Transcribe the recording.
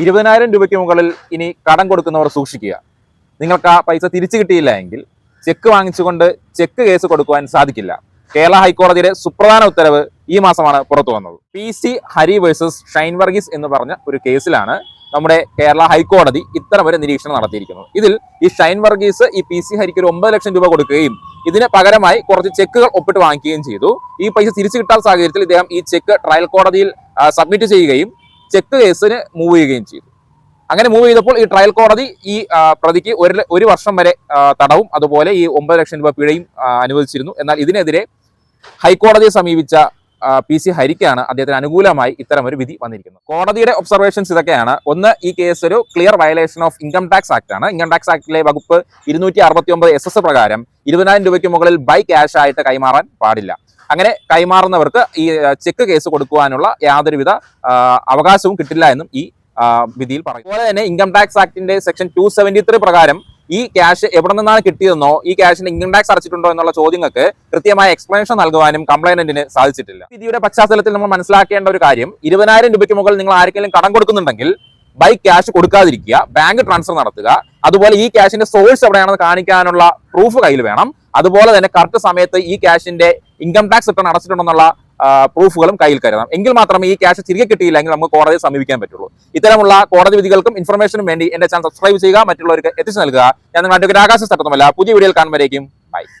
ഇരുപതിനായിരം രൂപയ്ക്ക് മുകളിൽ ഇനി കടം കൊടുക്കുന്നവർ സൂക്ഷിക്കുക. നിങ്ങൾക്ക് ആ പൈസ തിരിച്ചു കിട്ടിയില്ല എങ്കിൽ ചെക്ക് വാങ്ങിച്ചുകൊണ്ട് ചെക്ക് കേസ് കൊടുക്കുവാൻ സാധിക്കില്ല. കേരള ഹൈക്കോടതിയുടെ സുപ്രധാന ഉത്തരവ് ഈ മാസമാണ് പുറത്തു വന്നത്. P C Hari versus Shine Varghese എന്ന് പറഞ്ഞ ഒരു കേസിലാണ് നമ്മുടെ കേരള ഹൈക്കോടതി ഇത്തരം ഒരു നിരീക്ഷണം നടത്തിയിരിക്കുന്നത്. ഇതിൽ ഈ ഷൈൻ വർഗീസ് ഈ പി സി ഹരിക്ക് ഒരു ഒമ്പത് ലക്ഷം രൂപ കൊടുക്കുകയും ഇതിന് പകരമായി കുറച്ച് ചെക്കുകൾ ഒപ്പിട്ട് വാങ്ങിക്കുകയും ചെയ്തു. ഈ പൈസ തിരിച്ചു കിട്ടാത്ത സാഹചര്യത്തിൽ ഇദ്ദേഹം ഈ ചെക്ക് ട്രയൽ കോടതിയിൽ സബ്മിറ്റ് ചെയ്യുകയും ചെക്ക് കേസിന് മൂവ് ചെയ്യുകയും ചെയ്തു. അങ്ങനെ മൂവ് ചെയ്തപ്പോൾ ഈ ട്രയൽ കോടതി ഈ പ്രതിക്ക് ഒരു ഒരു വർഷം വരെ തടവും അതുപോലെ ഈ ഒമ്പത് ലക്ഷം രൂപ പിഴയും അനുവദിച്ചിരുന്നു. എന്നാൽ ഇതിനെതിരെ ഹൈക്കോടതിയെ സമീപിച്ച പി സി ഹരിക്കാണ് അദ്ദേഹത്തിന് അനുകൂലമായി ഇത്തരം ഒരു വിധി വന്നിരിക്കുന്നത്. കോടതിയുടെ ഒബ്സർവേഷൻസ് ഇതൊക്കെയാണ്. ഒന്ന് ഈ കേസ് ഒരു clear violation of income tax act ആണ്. ഇൻകം ടാക്സ് ആക്ടിലെ വകുപ്പ് ഇരുന്നൂറ്റി അറുപത്തി ഒമ്പത് എസ് എസ് പ്രകാരം ഇരുപതിനായിരം രൂപയ്ക്ക് മുകളിൽ ബൈ ക്യാഷ് ആയിട്ട് കൈമാറാൻ പാടില്ല. അങ്ങനെ കൈമാറുന്നവർക്ക് ഈ ചെക്ക് കേസ് കൊടുക്കുവാനുള്ള യാതൊരുവിധ അവകാശവും കിട്ടില്ല എന്നും ഈ വിധിയിൽ പറയും അതുപോലെ തന്നെ ഇൻകം ടാക്സ് ആക്ടിന്റെ സെക്ഷൻ ടു പ്രകാരം ഈ ക്യാഷ് എവിടെ നിന്നാണ് കിട്ടിയതെന്നോ ഈ ക്യാഷിന് ഇൻകം ടാക്സ് അടച്ചിട്ടുണ്ടോ എന്നുള്ള ചോദ്യങ്ങൾക്ക് കൃത്യമായ എക്സ്പ്ലനേഷൻ നൽകുവാനും കംപ്ലൈനന്റിന് സാധിച്ചിട്ടില്ല. വിധിയുടെ പശ്ചാത്തലത്തിൽ നമ്മൾ മനസ്സിലാക്കേണ്ട ഒരു കാര്യം ഇരുപതിനായിരം രൂപയ്ക്ക് മുകളിൽ നിങ്ങൾ ആർക്കെങ്കിലും കടം കൊടുക്കുന്നുണ്ടെങ്കിൽ ബൈ ക്യാഷ് കൊടുക്കാതിരിക്കുക ബാങ്ക് ട്രാൻസ്ഫർ നടത്തുക. അതുപോലെ ഈ ക്യാഷിന്റെ സോഴ്സ് എവിടെയാണെന്ന് കാണിക്കാനുള്ള പ്രൂഫ് കയ്യിൽ വേണം. അതുപോലെ തന്നെ കറക്റ്റ് സമയത്ത് ഈ ക്യാഷിന്റെ ഇൻകം ടാക്സ് റിട്ടേൺ അടച്ചിട്ടുണ്ടെന്നുള്ള പ്രൂഫുകളും കയ്യിൽ കരുതണം. എങ്കിൽ മാത്രമേ ഈ ക്യാഷ് തിരികെ കിട്ടിയില്ലെങ്കിൽ നമുക്ക് കോടതിയെ സമീപിക്കാൻ പറ്റുള്ളൂ. ഇത്തരമുള്ള കോടതി വിധികൾക്കും ഇൻഫർമേഷനും വേണ്ടി എന്റെ ചാനൽ സബ്സ്ക്രൈബ് ചെയ്യുക മറ്റുള്ളവർക്ക് എത്തിച്ചു നൽകുക. ഞാൻ നിങ്ങളുടെ ആകാശ സ്ഥലത്തുമല്ല പുതിയ വീഡിയോയിൽ കാണുമ്പോഴേക്കും ബൈ